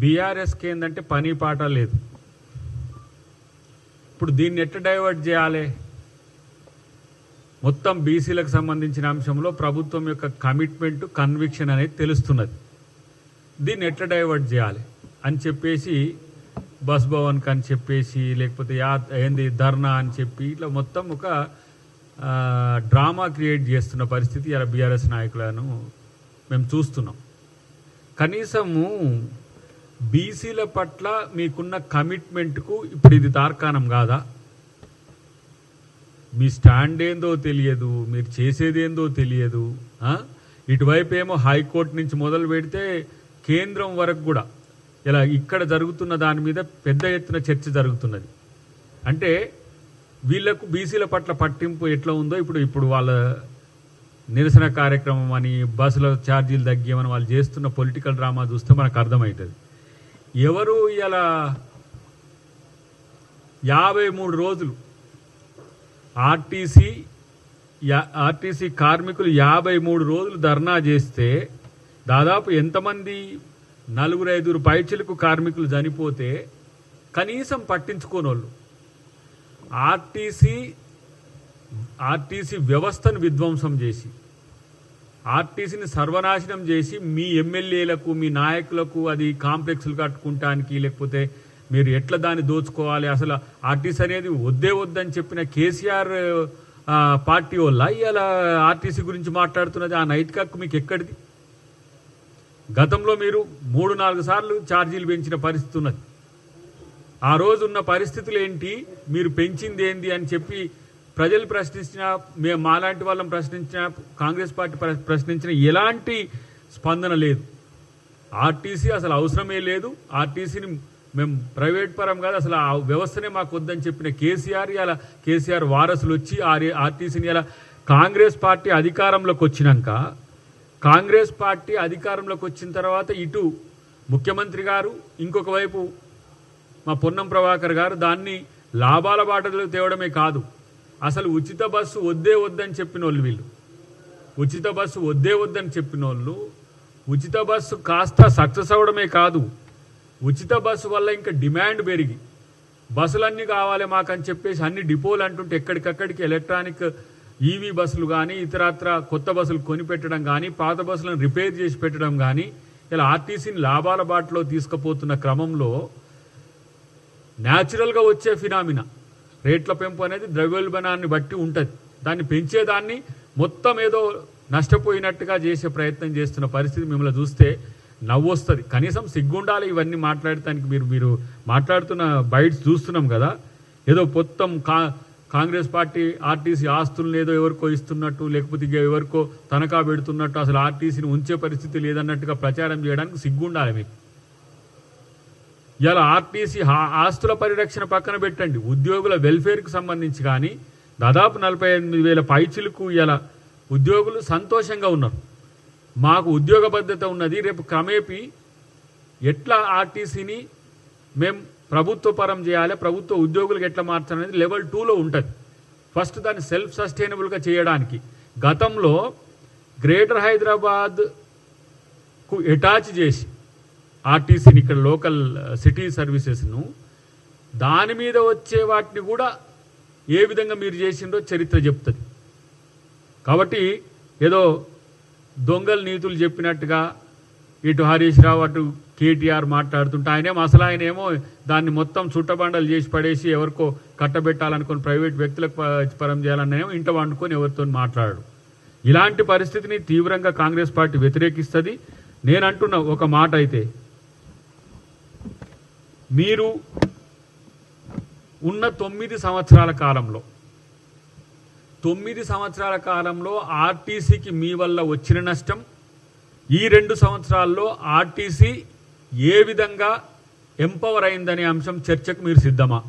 బీఆర్ఎస్కి ఏంటంటే పని పాట లేదు. ఇప్పుడు దీన్ని ఎట్లా డైవర్ట్ చేయాలి? మొత్తం బీసీలకు సంబంధించిన అంశంలో ప్రభుత్వం యొక్క కమిట్మెంట్ కన్విక్షన్ అనేది తెలుస్తున్నది. దీన్ని ఎట్లా డైవర్ట్ చేయాలి? అని చెప్పేసి బస్ భవన్కి అని చెప్పేసి లేకపోతే యా ఏంది ధర్నా అని చెప్పి ఇట్లా మొత్తం ఒక డ్రామా క్రియేట్ చేస్తున్న పరిస్థితి ఇలా బీఆర్ఎస్ నాయకులను మేము చూస్తున్నాం. కనీసము బీసీల పట్ల మీకున్న కమిట్మెంట్కు ఇప్పుడు ఇది తార్కాణం కాదా? మీ స్టాండ్ ఏందో తెలియదు మీరు చేసేదేందో తెలియదు ఇటువైపు ఏమో హైకోర్టు నుంచి మొదలు పెడితే కేంద్రం వరకు కూడా ఇలా ఇక్కడ జరుగుతున్న దాని మీద పెద్ద ఎత్తున చర్చ జరుగుతున్నది. అంటే వీళ్ళకు బీసీల పట్ల పట్టింపు ఎట్లా ఉందో ఇప్పుడు ఇప్పుడు వాళ్ళ నిరసన కార్యక్రమం అని బస్సుల ఛార్జీలు తగ్గామని వాళ్ళు చేస్తున్న పొలిటికల్ డ్రామా చూస్తే మనకు అర్థమవుతుంది. ఎవరు ఇలా యాభై మూడు రోజులు. ఆర్టీసీ ఆర్టీసీ కార్మికులు యాభై మూడు రోజులు ధర్నా చేస్తే దాదాపు ఎంతమంది? నలుగురు ఐదుగురు పైచిలకు కార్మికులు చనిపోతే కనీసం పట్టించుకోనోళ్ళు. ఆర్టీసీ ఆర్టీసీ వ్యవస్థను విధ్వంసం చేసి ఆర్టీసీని సర్వనాశనం చేసి మీ ఎమ్మెల్యేలకు మీ నాయకులకు అది కాంప్లెక్స్లు కట్టుకుంటానికి లేకపోతే మీరు ఎట్లా దాన్ని దోచుకోవాలి? అసలు ఆర్టీసీ అనేది వద్దే వద్దని చెప్పిన కేసీఆర్ పార్టీ వల్ల ఇవాళ ఆర్టీసీ గురించి మాట్లాడుతున్నది ఆ నైతిక కక్కు మీకు ఎక్కడిది? గతంలో మీరు మూడు నాలుగు సార్లు ఛార్జీలు పెంచిన పరిస్థితి ఉన్నది. ఆ రోజు ఉన్న పరిస్థితులు ఏంటి? మీరు పెంచింది ఏంది అని చెప్పి ప్రజలు ప్రశ్నించిన మేము మాలాంటి వాళ్ళం ప్రశ్నించిన కాంగ్రెస్ పార్టీ ప్ర- ప్రశ్నించిన ఎలాంటి స్పందన లేదు. ఆర్టీసీ అసలు అవసరమే లేదు. ఆర్టీసీని మేము ప్రైవేట్ పరం కాదు అసలు ఆ వ్యవస్థనే మాకు వద్దని చెప్పిన కేసీఆర్ ఇలా కేసీఆర్ వారసులు వచ్చి ఆర్- ఆర్టీసీని ఇలా కాంగ్రెస్ పార్టీ అధికారంలోకి వచ్చినాక కాంగ్రెస్ పార్టీ అధికారంలోకి వచ్చిన తర్వాత ఇటు ముఖ్యమంత్రి గారు ఇంకొక వైపు మా పొన్నం ప్రభాకర్ గారు దాన్ని లాభాల బాటలో తేవడమే కాదు. అసలు ఉచిత బస్సు వద్దే వద్దని చెప్పిన వాళ్ళు. వీళ్ళు ఉచిత బస్సు వద్దే వద్దని చెప్పిన వాళ్ళు ఉచిత బస్సు కాస్త సక్సెస్ అవ్వడమే కాదు ఉచిత బస్సు వల్ల ఇంకా డిమాండ్ పెరిగి బస్సులన్నీ కావాలి మాకని చెప్పేసి అన్ని డిపోలు అంటుంటే ఎక్కడికక్కడికి ఎలక్ట్రానిక్ ఈవీ బస్సులు కానీ ఇతరత్ర కొత్త బస్సులు కొనిపెట్టడం కానీ పాత బస్సులను రిపేర్ చేసి పెట్టడం కానీ ఇలా ఆర్టీసీని లాభాల బాటలో తీసుకుపోతున్న క్రమంలో న్యాచురల్గా వచ్చే ఫినామినా రేట్ల పెంపు అనేది ద్రవ్యోల్బణాన్ని బట్టి ఉంటుంది. దాన్ని పెంచేదాన్ని మొత్తం ఏదో నష్టపోయినట్టుగా చేసే ప్రయత్నం చేస్తున్న పరిస్థితి మిమ్మల్ని చూస్తే నవ్వొస్తుంది. కనీసం సిగ్గుండాలి ఇవన్నీ మాట్లాడటానికి మీరు మీరు మాట్లాడుతున్న బైట్స్ చూస్తున్నాం కదా. ఏదో మొత్తం కా కాంగ్రెస్ పార్టీ ఆర్టీసీ ఆస్తులను ఏదో ఎవరికో ఇస్తున్నట్టు లేకపోతే ఇక ఎవరికో తనఖా పెడుతున్నట్టు అసలు ఆర్టీసీని ఉంచే పరిస్థితి లేదన్నట్టుగా ప్రచారం చేయడానికి సిగ్గుండాలి మీకు. ఇలా ఆర్టీసీ ఆస్తుల పరిరక్షణ పక్కన పెట్టండి. ఉద్యోగుల వెల్ఫేర్కి సంబంధించి కానీ దాదాపు నలభై ఎనిమిది వేల పైచులకు ఇలా ఉద్యోగులు సంతోషంగా ఉన్నారు. మాకు ఉద్యోగ భద్రత ఉన్నది. రేపు క్రమేపీ ఎట్లా ఆర్టీసీని మేము ప్రభుత్వ పరం చేయాలి ప్రభుత్వ ఉద్యోగులకు ఎట్లా మార్చాలనేది లెవెల్ టూలో ఉంటుంది. ఫస్ట్ దాన్ని సెల్ఫ్ సస్టైనబుల్గా చేయడానికి. గతంలో గ్రేటర్ హైదరాబాద్కు అటాచ్ చేసి ఆర్టీసీని ఇక్కడ లోకల్ సిటీ సర్వీసెస్ను దాని మీద వచ్చే వాటిని కూడా ఏ విధంగా మీరు చేసిండో చరిత్ర చెప్తుంది. కాబట్టి ఏదో దొంగల నీతులు చెప్పినట్టుగా ఇటు హరీష్ రావు అటు కేటీఆర్ మాట్లాడుతుంటే ఆయనేమో అసలు ఆయనేమో దాన్ని మొత్తం చుట్టబండలు చేసి పడేసి ఎవరికో కట్టబెట్టాలనుకుని ప్రైవేట్ వ్యక్తులకు పరం చేయాలనేమో ఇంట వండుకొని ఎవరితో మాట్లాడు ఇలాంటి పరిస్థితిని తీవ్రంగా కాంగ్రెస్ పార్టీ వ్యతిరేకిస్తుంది. నేను అంటున్న ఒక మాట అయితే మీరు ఉన్న తొమ్మిది సంవత్సరాల కాలంలో తొమ్మిది సంవత్సరాల కాలంలో ఆర్టీసీకి మీ వల్ల వచ్చిన నష్టం ఈ రెండు సంవత్సరాల్లో ఆర్టీసీ ఏ విధంగా ఎంపవర్ అయిందనే అంశం చర్చకు మీరు సిద్ధమా?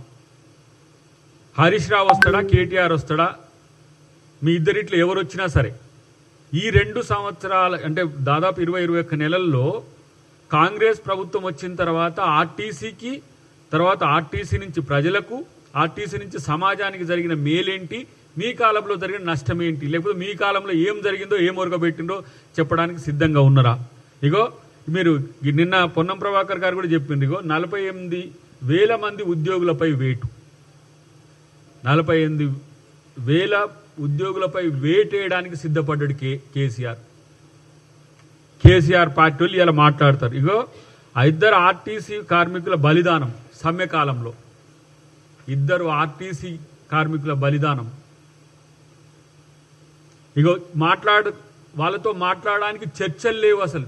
హరీష్ రావు వస్తాడా కేటీఆర్ వస్తాడా? మీ ఇద్దరిట్లో ఎవరు వచ్చినా సరే ఈ రెండు సంవత్సరాల అంటే దాదాపు ఇరవై ఇరవై ఒక్క నెలల్లో కాంగ్రెస్ ప్రభుత్వం వచ్చిన తర్వాత ఆర్టీసీకి తర్వాత ఆర్టీసీ నుంచి ప్రజలకు ఆర్టీసీ నుంచి సమాజానికి జరిగిన మేలేంటి మీ కాలంలో జరిగిన నష్టం ఏంటి లేకపోతే మీ కాలంలో ఏం జరిగిందో ఏం ఒరగబెట్టిందో చెప్పడానికి సిద్ధంగా ఉన్నారా? ఇగో మీరు నిన్న పొన్నం ప్రభాకర్ గారు కూడా చెప్పింది ఇగో నలభై ఎనిమిది వేల మంది ఉద్యోగులపై వేటు. నలభై ఎనిమిది వేల ఉద్యోగులపై వేటేయడానికి సిద్ధపడ్డాడు కే కేసీఆర్. కేసీఆర్ పార్టీ వాళ్ళు ఇలా మాట్లాడతారు. ఇగో ఇద్దరు ఆర్టీసీ కార్మికుల బలిదానం సమ్మెకాలంలో ఇద్దరు ఆర్టీసీ కార్మికుల బలిదానం. ఇగో మాట్లాడు వాళ్ళతో మాట్లాడడానికి చర్చలు లేవు అసలు.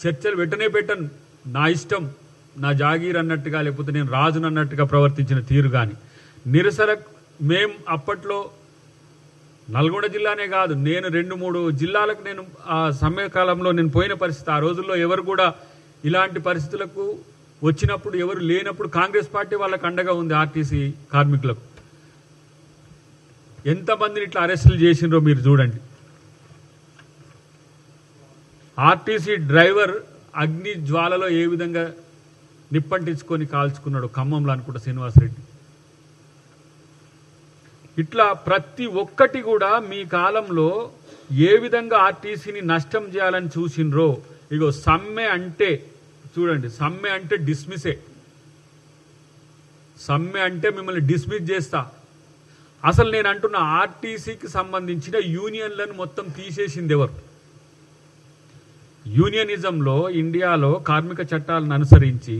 చర్చలు వెంటనే పెట్టను. నా ఇష్టం నా జాగీర్ అన్నట్టుగా లేకపోతే నేను రాజునన్నట్టుగా ప్రవర్తించిన తీరు కానీ నిరసన మేం అప్పట్లో నల్గొండ జిల్లానే కాదు నేను రెండు మూడు జిల్లాలకు నేను ఆ సమయకాలంలో నేను పోయిన పరిస్థితి ఆ రోజుల్లో ఎవరు కూడా ఇలాంటి పరిస్థితులకు వచ్చినప్పుడు ఎవరు లేనప్పుడు కాంగ్రెస్ పార్టీ వాళ్ళకు అండగా ఉంది ఆర్టీసీ కార్మికులకు. ఎంతమందిని ఇట్లా అరెస్టులు చేసిండ్రో మీరు చూడండి. ఆర్టీసీ డ్రైవర్ అగ్ని జ్వాలలో ఏ విధంగా నిప్పంటించుకొని కాల్చుకున్నాడు ఖమ్మంలో అనుకుంటా శ్రీనివాసరెడ్డి. ఇట్లా ప్రతి ఒక్కటి కూడా మీ కాలంలో ఏ విధంగా ఆర్టీసీని నష్టం చేయాలని చూసినరో? ఇగో సమ్మె అంటే చూడండి సమ్మె అంటే డిస్మిసే సమ్మె అంటే మిమ్మల్ని డిస్మిస్ చేస్తా. అసలు నేను అంటున్న ఆర్టీసీకి సంబంధించిన యూనియన్లను మొత్తం తీసేసింది ఎవరు? యూనియనిజంలో ఇండియాలో కార్మిక చట్టాలను అనుసరించి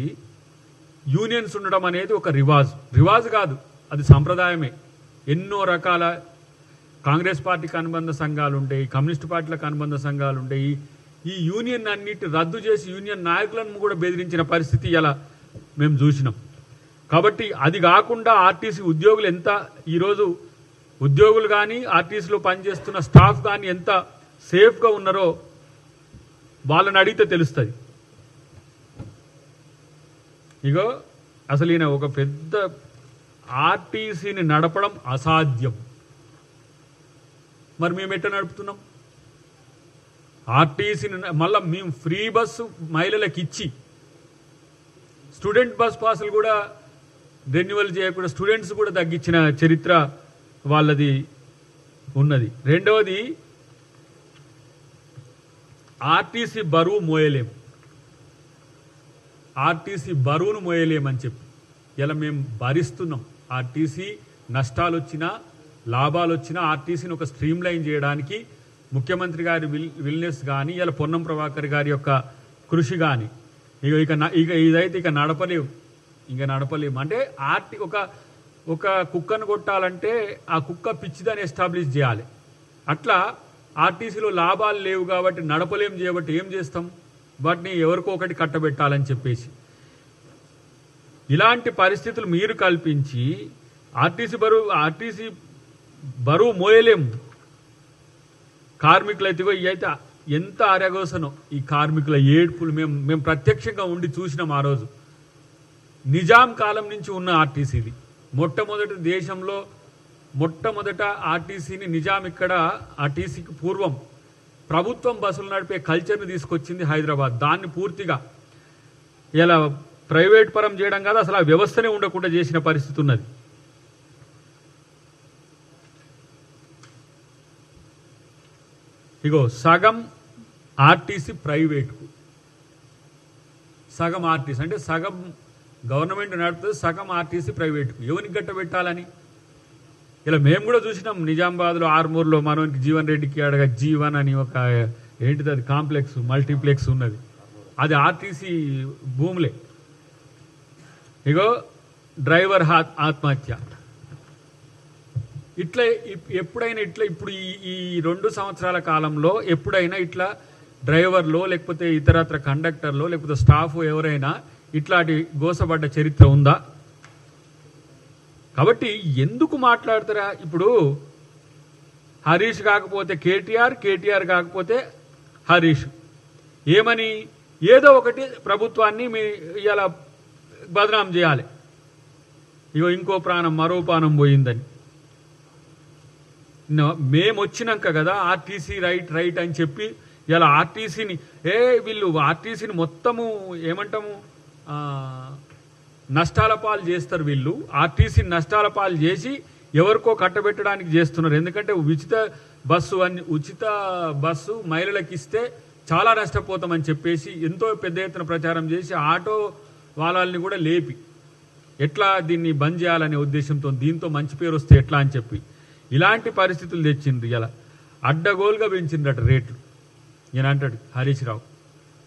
యూనియన్స్ ఉండడం అనేది ఒక రివాజ్. రివాజ్ కాదు అది సంప్రదాయమే. ఎన్నో రకాల కాంగ్రెస్ పార్టీకి అనుబంధ సంఘాలు ఉంటాయి కమ్యూనిస్ట్ పార్టీలకు అనుబంధ సంఘాలు ఉంటాయి. ఈ యూనియన్ అన్నిటి రద్దు చేసి యూనియన్ నాయకులను కూడా బెదిరించిన పరిస్థితి ఇలా మేము చూసినాం. కాబట్టి అది కాకుండా ఆర్టీసీ ఉద్యోగులు ఎంత ఈరోజు ఉద్యోగులు కానీ ఆర్టీసీలో పనిచేస్తున్న స్టాఫ్ కానీ ఎంత సేఫ్గా ఉన్నారో వాళ్ళని అడిగితే తెలుస్తుంది. ఇగో అసలు ఈయన ఒక పెద్ద ఆర్టీసీని నడపడం అసాధ్యం. మరి మేము ఎట్లా నడుపుతున్నాం? ఆర్టీసీని మళ్ళీ మేము ఫ్రీ బస్సు మహిళలకు ఇచ్చి స్టూడెంట్ బస్ పాసులు కూడా రెన్యువల్ చేయకుండా స్టూడెంట్స్ కూడా తగ్గించిన చరిత్ర వాళ్ళది ఉన్నది. రెండవది ఆర్టీసీ బరువు మోయలేం. ఆర్టీసీ బరువును మోయలేమని చెప్పి. ఇలా మేము భరిస్తున్నాం. ఆర్టీసీ నష్టాలు వచ్చినా లాభాలు వచ్చినా ఆర్టీసీని ఒక స్ట్రీమ్ లైన్ చేయడానికి ముఖ్యమంత్రి గారి విల్ విల్నెస్ కానీ ఇలా పొన్నం ప్రభాకర్ గారి యొక్క కృషి కానీ ఇక ఇక ఇక ఇదైతే ఇక నడపలేము ఇంకా నడపలేము. అంటే ఆర్టీ ఒక ఒక కుక్కను కొట్టాలంటే ఆ కుక్క పిచ్చిదని ఎస్టాబ్లిష్ చేయాలి. అట్లా ఆర్టీసీలో లాభాలు లేవు కాబట్టి నడపలేం చేయబట్టి ఏం చేస్తాం? వాటిని ఎవరికో ఒకటి కట్టబెట్టాలని చెప్పేసి. ఇలాంటి పరిస్థితులు మీరు కల్పించి ఆర్టీసీ బరువు ఆర్టీసీ బరువు మోయలేము. కార్మికులైతే ఇగో అయితే ఎంత అరగోసనో ఈ కార్మికుల ఏడ్పులు మేము మేము ప్రత్యక్షంగా ఉండి చూసినాం ఆ రోజు. నిజాం కాలం నుంచి ఉన్న ఆర్టీసీది. మొట్టమొదటి దేశంలో మొట్టమొదట ఆర్టీసీని నిజాం ఇక్కడ ఆర్టీసీకి పూర్వం ప్రభుత్వం బస్సులు నడిపే కల్చర్ని తీసుకొచ్చింది హైదరాబాద్. దాన్ని పూర్తిగా ఇలా ప్రైవేట్ పరం చేయడం కాదు అసలు ఆ వ్యవస్థనే ఉండకుండా చేసిన పరిస్థితి ఉన్నది. ఇగో సగం ఆర్టీసీ ప్రైవేట్కు. సగం ఆర్టీసీ అంటే సగం గవర్నమెంట్ నడుపుతుంది సగం ఆర్టీసీ ప్రైవేట్కు. ఎవరికి గట్ట పెట్టాలని? ఇలా మేము కూడా చూసినాం నిజామాబాద్లో ఆర్మూర్లో మనోనికి జీవన్ రెడ్డికి అడగ జీవన్ అని ఒక ఏంటిది అది కాంప్లెక్స్ మల్టీప్లెక్స్ ఉన్నది. అది ఆర్టీసీ భూములే. ఇగో డ్రైవర్ హా- ఆత్మహత్య. ఇట్లా ఇప్- ఎప్పుడైనా ఇట్లా ఇప్పుడు ఈ ఈ రెండు సంవత్సరాల కాలంలో ఎప్పుడైనా ఇట్లా డ్రైవర్లో లేకపోతే ఇతరత్ర కండక్టర్లో లేకపోతే స్టాఫ్ ఎవరైనా ఇట్లాంటి గోసపడ్డ చరిత్ర ఉందా? కాబట్టి ఎందుకు మాట్లాడతారా? ఇప్పుడు హరీష్ కాకపోతే కేటీఆర్ కేటీఆర్ కాకపోతే హరీష్. ఏమని? ఏదో ఒకటి ప్రభుత్వాన్ని మీ ఇలా బదనాం చేయాలి. ఇగో ఇంకో ప్రాణం మరో ప్రాణం పోయిందని. మేము వచ్చినాక కదా ఆర్టీసీ రైట్ రైట్ అని చెప్పి ఇలా ఆర్టీసీని ఏ వీళ్ళు ఆర్టీసీని మొత్తము ఏమంటాము? నష్టాల పాలు చేస్తారు వీళ్ళు. ఆర్టీసీ నష్టాల పాలు చేసి ఎవరికో కట్టబెట్టడానికి చేస్తున్నారు. ఎందుకంటే ఉచిత బస్సు అని ఉచిత బస్సు మహిళలకు ఇస్తే చాలా నష్టపోతామని చెప్పేసి ఎంతో పెద్ద ఎత్తున ప్రచారం చేసి ఆటో వాళ్ళని కూడా లేపి ఎట్లా దీన్ని బంద్ చేయాలనే ఉద్దేశంతో దీంతో మంచి పేరు వస్తే ఎట్లా అని చెప్పి ఇలాంటి పరిస్థితులు తెచ్చిండ్రు. ఇలా అడ్డగోలుగా పెంచిండ్రట రేట్లు. నేను అంటాడు హరీష్ రావు